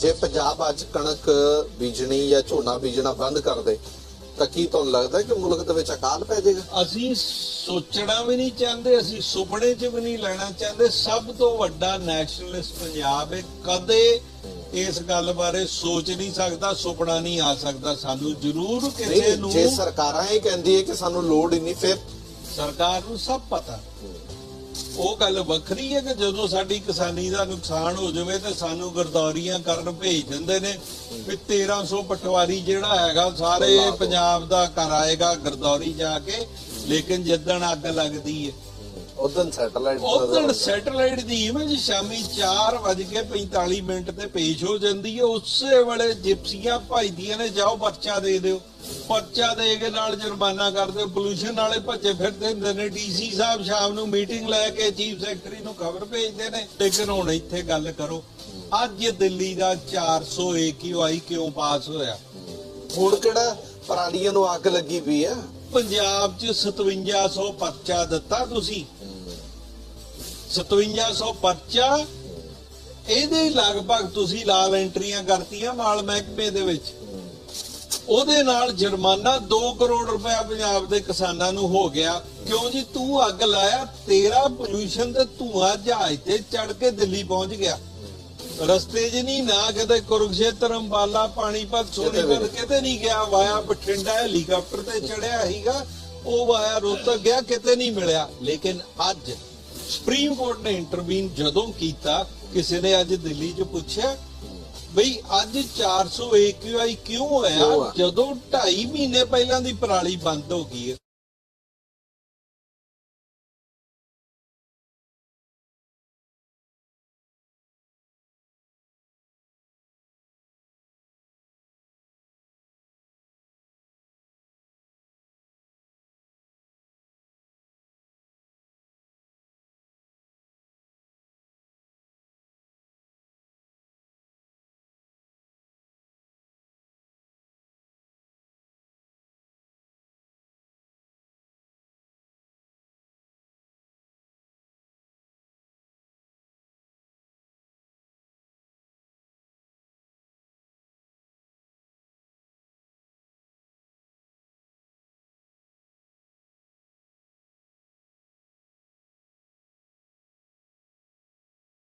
ਜੇ ਪੰਜਾਬ ਅੱਜ ਕਣਕ ਬੀਜਣੀ ਜਾਂ ਝੋਨਾ ਬੀਜਣਾ ਬੰਦ ਕਰ ਦੇ ਤਾਂ ਕੀ ਤੁਹਾਨੂੰ ਲੱਗਦਾ ਕਿ ਮੁਲਕ ਦੇ ਵਿੱਚ ਅਕਾਲ ਪੈ ਜਾਏਗਾ? ਅਸੀਂ ਸੋਚਣਾ ਵੀ ਨਹੀਂ ਚਾਹੁੰਦੇ ਅਸੀਂ ਸੁਪਨੇ 'ਚ ਵੀ ਨਹੀਂ ਲੈਣਾ ਚਾਹੁੰਦੇ। ਸਭ ਤੋਂ ਵੱਡਾ ਨੈਸ਼ਨਲਿਸਟ ਪੰਜਾਬ ਹੈ। ਕਦੇ ਇਸ ਗੱਲ ਬਾਰੇ ਸੋਚ ਨਹੀਂ ਸਕਦਾ ਸੁਪਨਾ ਨਹੀਂ ਆ ਸਕਦਾ। ਸਾਨੂੰ ਜ਼ਰੂਰ ਕਿਸੇ ਨੂੰ ਜੇ ਸਰਕਾਰਾਂ ਇਹ ਕਹਿੰਦੀ ਹੈ ਕਿ ਸਾਨੂੰ ਲੋੜ ਹੀ ਨਹੀਂ ਫਿਰ ਸਰਕਾਰ ਨੂੰ ਸਭ ਪਤਾ। ਉਹ ਗੱਲ ਵੱਖਰੀ ਹੈ ਕਿ ਜਦੋਂ ਸਾਡੀ ਕਿਸਾਨੀ ਦਾ ਨੁਕਸਾਨ ਹੋ ਜਾਵੇ ਤੇ ਸਾਨੂੰ ਗਰਦੌਰੀਆਂ ਕਰਨ ਭੇਜ ਦਿੰਦੇ ਨੇ ਵੀ 1300 ਪਟਵਾਰੀ ਜਿਹੜਾ ਹੈਗਾ ਸਾਰੇ ਪੰਜਾਬ ਦਾ ਕਰ ਆਏਗਾ ਗਰਦੌਰੀ ਜਾ ਕੇ ਲੇਕਿਨ ਜਿੱਦਣ ਅੱਗ ਲੱਗਦੀ ਹੈ ਉਦੋਂ ਸੈਟਲਾਈਟ ਉਦੋਂ ਸੈਟਲਾਈਟ ਦੀ ਇਮੇਜ ਸ਼ਾਮੀ 4:45 ਮਿੰਟ ਤੇ ਪੇਸ਼ ਹੋ ਜਾਂਦੀ ਹੈ। ਉਸੇ ਵੇਲੇ ਜਿਪਸੀਆਂ ਭਜਦੀਆਂ ਨੇ ਜਾਓ ਪਰਚਾ ਦੇ ਦਿਓ। ਪਰਚਾ ਦੇ ਕੇ ਨਾਲ ਜੁਰਮਾਨਾ ਕਰ ਦਿਓ ਪੋਲੂਸ਼ਨ ਵਾਲੇ ਭੱਜੇ ਫਿਰਦੇ ਹੁੰਦੇ ਨੇ। ਡੀਸੀ ਸਾਹਿਬ ਸ਼ਾਮ ਨੂੰ ਮੀਟਿੰਗ ਲੈ ਕੇ ਚੀਫ ਸੈਕਟਰੀ ਨੂੰ ਖਬਰ ਭੇਜਦੇ ਨੇ ਲੇਕਿਨ ਹੁਣ ਇੱਥੇ ਗੱਲ ਕਰੋ। ਅੱਜ ਦਿੱਲੀ ਦਾ 400 AQI ਕਿਉਂ ਪਾਸ ਹੋਇਆ? ਹੁਣ ਕਿਹੜਾ ਪਰਾਲੀਆਂ ਨੂੰ ਅੱਗ ਲੱਗੀ ਪਈ ਆ? ਪੰਜਾਬ 'ਚ 5700 ਪਰਚਾ ਦਿੱਤਾ ਤੁਸੀਂ। 5700 ਪਰਚਾ। ਇਹਦੇ ਲਗਭਗ ਤੁਸੀਂ ਲਾਲ ਐਂਟਰੀਆਂ ਕਰਤੀਆਂ ਮਾਲ ਮਹਿਕਮੇ ਦੇ ਵਿੱਚ। ਉਹਦੇ ਨਾਲ ਜੁਰਮਾਨਾ 2 ਕਰੋੜ ਰੁਪਇਆ ਪੰਜਾਬ ਦੇ ਕਿਸਾਨਾਂ ਨੂੰ ਹੋ ਗਿਆ। ਕਿਉਂ ਜੀ? ਤੂੰ ਅੱਗ ਲਾਇਆ ਤੇਰਾ ਪੋਲੂਸ਼ਨ ਤੇ ਧੂਆਂ ਜਹਾਜ਼ ਤੇ ਚੜ ਕੇ ਦਿੱਲੀ ਪਹੁੰਚ ਗਿਆ। ਰਸਤੇ 'ਚ ਨਹੀਂ ਨਾ ਕਿਤੇ ਕੁਰੂਕਸ਼ੇਤਰ ਅੰਬਾਲਾ ਪਾਣੀਪਤ ਸੋਨੀਪਤ। ਕਿਤੇ ਨਹੀਂ ਗਿਆ। ਵਾਇਆ ਬਠਿੰਡਾ ਹੈਲੀਕਾਪਟਰ ਤੇ ਚੜਿਆ ਸੀਗਾ। ਉਹ ਵਾਇਆ ਰੋਹਤਕ ਗਿਆ ਕਿਤੇ ਨਹੀਂ ਮਿਲਿਆ। ਲੇਕਿਨ ਅੱਜ ਸੁਪਰੀਮ ਕੋਰਟ ਨੇ ਇੰਟਰਵੀਨ ਜਦੋਂ ਕੀਤਾ ਕਿਸੇ ਨੇ ਅੱਜ ਦਿੱਲੀ 'ਚ ਪੁੱਛਿਆ ਬਈ ਅੱਜ 400 AQI ਕਿਉਂ ਹੋਇਆ? ਜਦੋਂ 2.5 ਮਹੀਨੇ ਪਹਿਲਾਂ ਦੀ ਪਰਾਲੀ ਬੰਦ ਹੋ ਗਈ ਹੈ